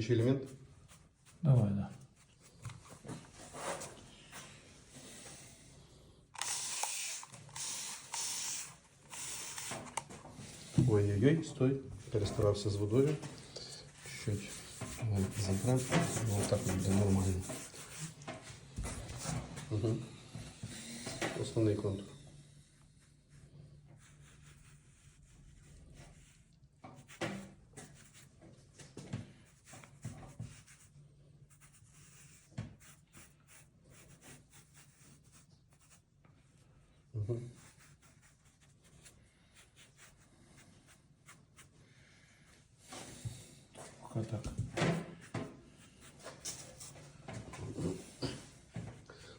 Следующий элемент. Давай, да. Ой-ой-ой, стой. Перестарався з водою. Чуть забрав. Ну, так буде нормально. Угу. Основний контур. Пока так.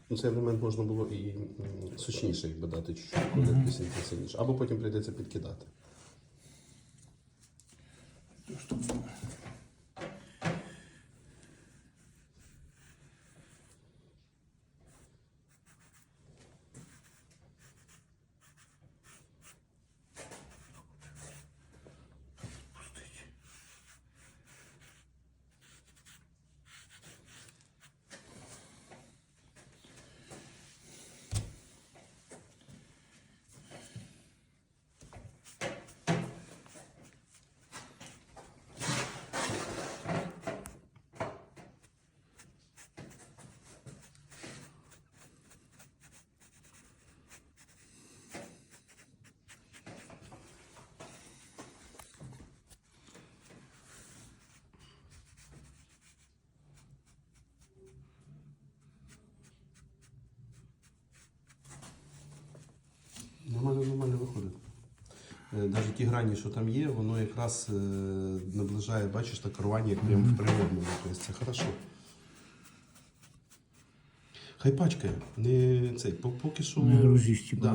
Ну, цей елемент можна було і сучніше сочніше, якби дати чуть-чуть, коли пісень сильніше. Або потім прийдеться підкидати. Навіть ті грані, що там є, воно якраз е, наближає, бачиш, так керування, як прямо в природному. Тобто це хорошо. Хай пачкає, не цей, поки що. Да.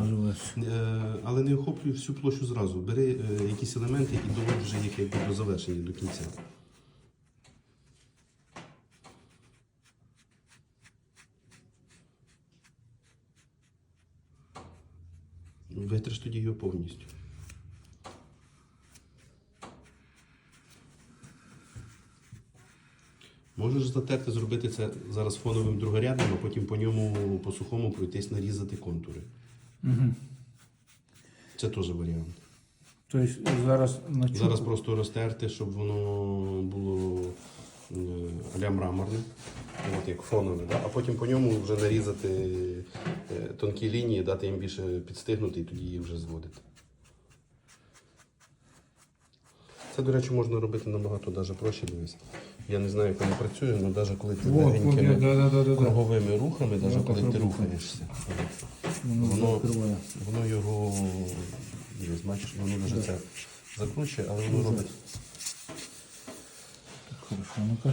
Е, Але не охоплюй всю площу зразу. Бери е, якісь елементи і доводь вже їх якби до завершення, до кінця. Витриш тоді його повністю. Можеш затерти, зробити це зараз фоновим другорядним, а потім по ньому по сухому пройтись нарізати контури. Угу. Це теж варіант. То есть зараз на Зараз просто розтерти, щоб воно було е, а-ля мраморне, от як фонове, да? а потім по ньому вже нарізати е, тонкі лінії, дати їм більше підстигнути і тоді її вже зводити. Це, до речі, можна робити набагато даже проще дивись. Я не знаю, як воно працює, але навіть коли ти Вот, вот, легенькими да, да, да, да, да. круговими рухами, навіть так коли ти рухаєшся, Воно воно, закриває. воно його дивись, бачиш, воно вже це закручує, але воно робить. Так, хорошо, ну-ка.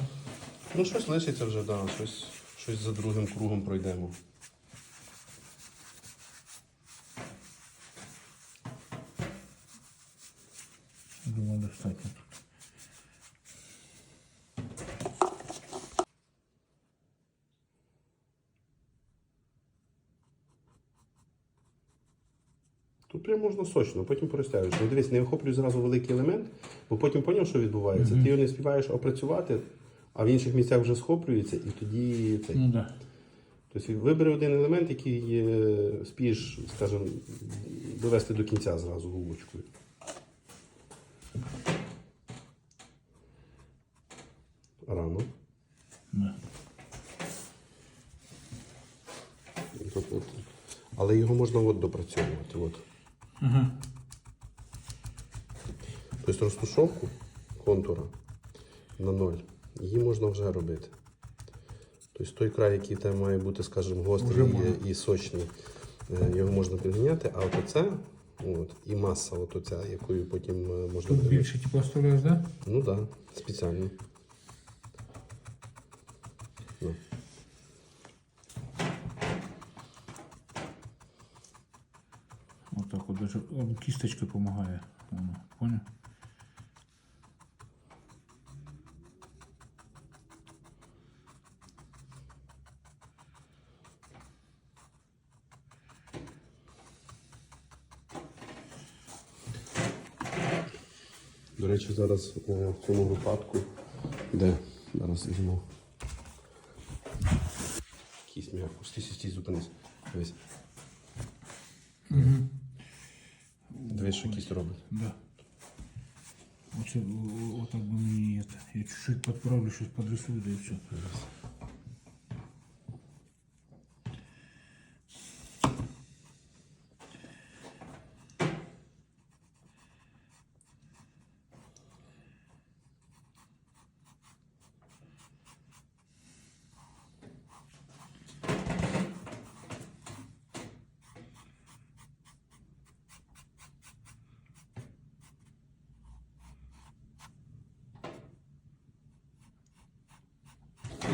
Ну, щось лишиться вже, да, щось, щось за другим кругом пройдемо. Думаю, достатньо тут. Тут прям можна сочно, потім порозтягуєш. Ну дивись, не охоплюй зразу великий елемент, бо потім поняв, що відбувається. Ти його не співаєш опрацювати, а в інших місцях вже схоплюється, і тоді цей. Ну да. Тобто вибери один елемент, який е, спієш, скажімо, довести до кінця зразу губочкою. Рано. да. От, от. Але його можна от допрацьовувати. От. Ага. Тобто розтушовку контура на ноль, її можна вже робити. Тобто той край, який там має бути, скажімо, гострий і, і сочний, е, його можна підганяти, а от оце, от, і маса от оця, якою потім е, можна Тут більше типу оставляєш, да? Ну так, да, спеціально. Ну. Отак от, вот даже он кисточкой До речі, зараз е, в цьому випадку Де? Зараз візьму. Кість м'яку. Стій, стій, зупинись. Дивись. Дивись, що кість робить. Да. Оце, отак би мені это. Я чуть-чуть подправлю, щось подрисую, да і все.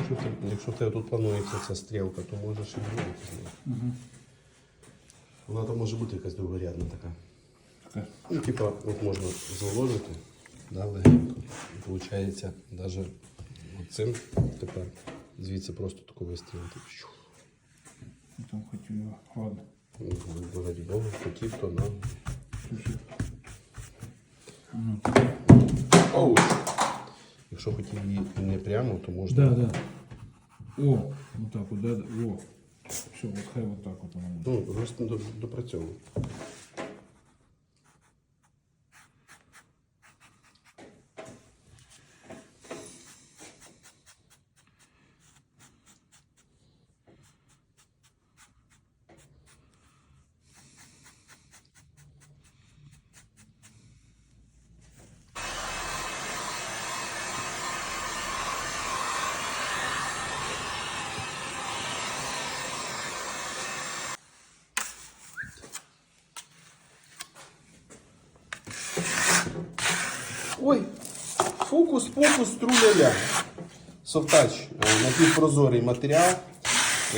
Якщо, ти, якщо в тебе тут планується ця стрілка, то можеш і зробити з нею. Вона там може бути якась другорядна така. Така. Ну, типа, от можна зволожити, да, легенько. І виходить, навіть цим тепер звідси просто таку вистрілити. Я там хотів його. Ладно. Ну, Богу, хотів, то нам. Ну. Оу! Якщо хотів її не прямо, то можна. Да, да. О, вот так вот, да. О. Все, вот хай вот так вот. Ну, просто до- допрацьовуй. Ой, фокус, фокус, труляля. Софтач, е, напівпрозорий матеріал.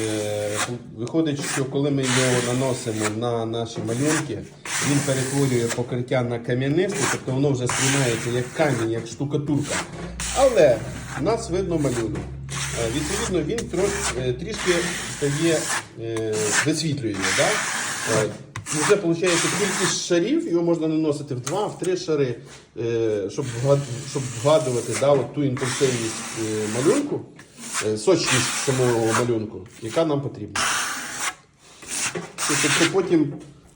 Е, Виходить, що коли ми його наносимо на наші малюнки, він перетворює покриття на кам'янисте, тобто воно вже сприймається як камінь, як штукатурка. Але в нас видно малюнок. Е, Відповідно, він трішки стає, висвітлює. Да? І вже виходить кількість шарів, його можна наносити в два, в три шари, е, щоб, вгадувати да, от ту інтенсивність е, малюнку, е, сочність самого малюнку, яка нам потрібна. Тобто потім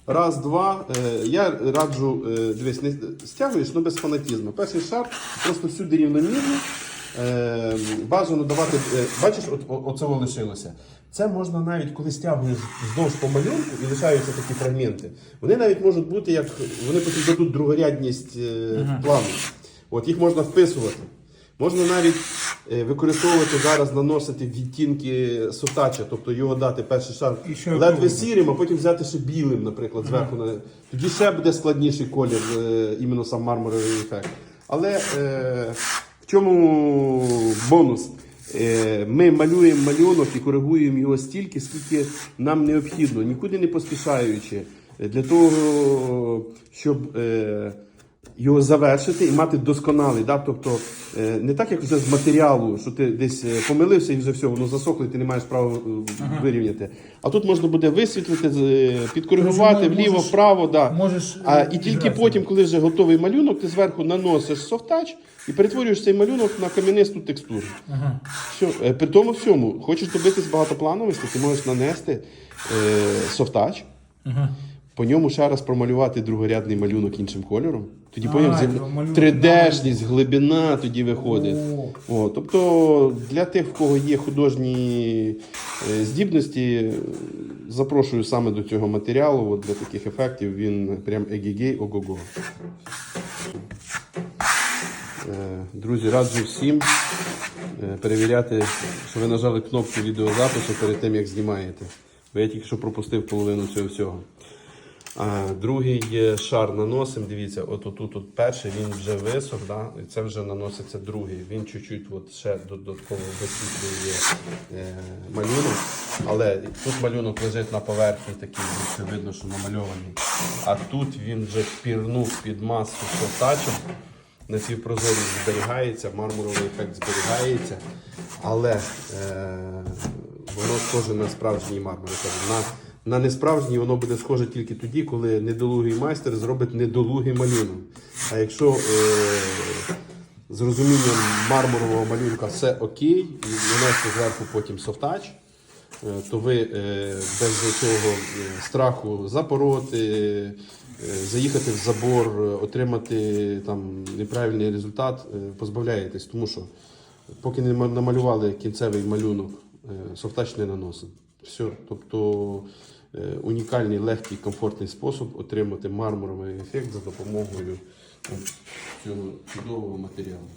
раз, два. Я раджу, дивись, не стягуєш, але без фанатізму. Перший шар просто всюди рівномірно. Е, бажано давати, е, бачиш, от, оце лишилося. Це можна навіть коли стягуєш вздовж по малюнку і лишаються такі фрагменти. Вони навіть можуть бути як вони потім дадуть другорядність е, плану. От їх можна вписувати. Можна навіть використовувати зараз, наносити відтінки сотача, тобто його дати перший шар ледве сірим, а потім взяти ще білим, наприклад, зверху. на- Тоді ще буде складніший колір, іменно сам мармуровий ефект. Але е, в чому бонус? Е, Ми малюємо малюнок і коригуємо його стільки, скільки нам необхідно, нікуди не поспішаючи, для того, щоб е, його завершити і мати досконалий. Да? Тобто е, не так, як вже з матеріалу, що ти десь е, помилився і вже все, воно засохло, і ти не маєш права е, вирівняти. А тут можна буде висвітлити, підкоригувати Тобто, вліво, можеш- вправо. Да. можеш, а, і тільки потім, коли вже готовий малюнок, ти зверху наносиш софтач і перетворюєш цей малюнок на кам'янисту текстуру. Ага. Все, при тому всьому, хочеш добитись багатоплановості, ти можеш нанести е, софтач, Ага. По ньому ще раз промалювати другорядний малюнок іншим кольором. Тоді потім і 3D-шність, глибина тоді виходить. О. О, тобто для тих, в кого є художні е, здібності, запрошую саме до цього матеріалу. От для таких ефектів він прям егігей ого-го. Е, Друзі, раджу всім е, перевіряти, що ви нажали кнопку відеозапису перед тим, як знімаєте. Бо я тільки що пропустив половину цього всього. Другий шар наносимо. Дивіться, от отут от перший він вже висох, да? і це вже наноситься другий. Він чуть-чуть от ще додатково висвітлює е, малюнок. Але тут малюнок лежить на поверхні такий, видно, що намальований. А тут він вже пірнув під масу сотачем. Напівпрозорість зберігається, мармуровий ефект зберігається, але е, воно схоже на справжній мармур. На несправжній воно буде схоже тільки тоді, коли недолугий майстер зробить недолугий малюнок. А якщо е, з розумінням мармурового малюнка все окей, і нанести зверху потім софтач, е, то ви е, без цього е, страху запороти, е, заїхати в забор, е, отримати там неправильний результат, е, позбавляєтесь, тому що поки не намалювали кінцевий малюнок, е, софтач не наносить. Все. Тобто е, унікальний, легкий, комфортний спосіб отримати мармуровий ефект за допомогою цього чудового матеріалу.